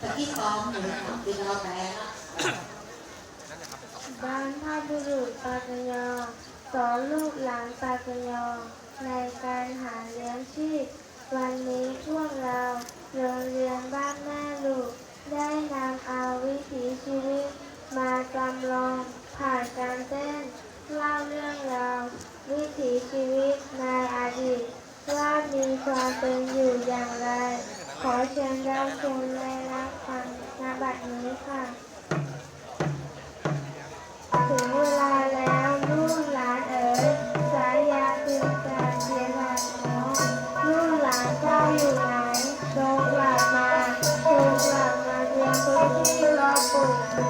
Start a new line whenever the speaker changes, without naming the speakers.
ตะกี้ซ้อมหนูกินเราแพ้นะ
บ้านพบุรุษปากยอสอนลูกหลานปากยอในการหาเลี้ยงชีพ วันนี้พวกเราโรงเรียนบ้านแม่ลูก ได้นำเอาวิถีชีวิต มาจำลองผ่านการเต้นเล่าเรื่องราววิถีชีวิตในอดีตว่ามีความเป็นอยู่อย่างไร ขอเชิญรับชมและรับฟังนบัดนี้ค่ะ ถึงเวลาแล้วลูกหลานเอ๋ยสายยาคือการเรียนหลานน้อลูกหลานเจ้าอยู่ไหนจงหลับมาจงหลานมาเรียนคนที่รอปู่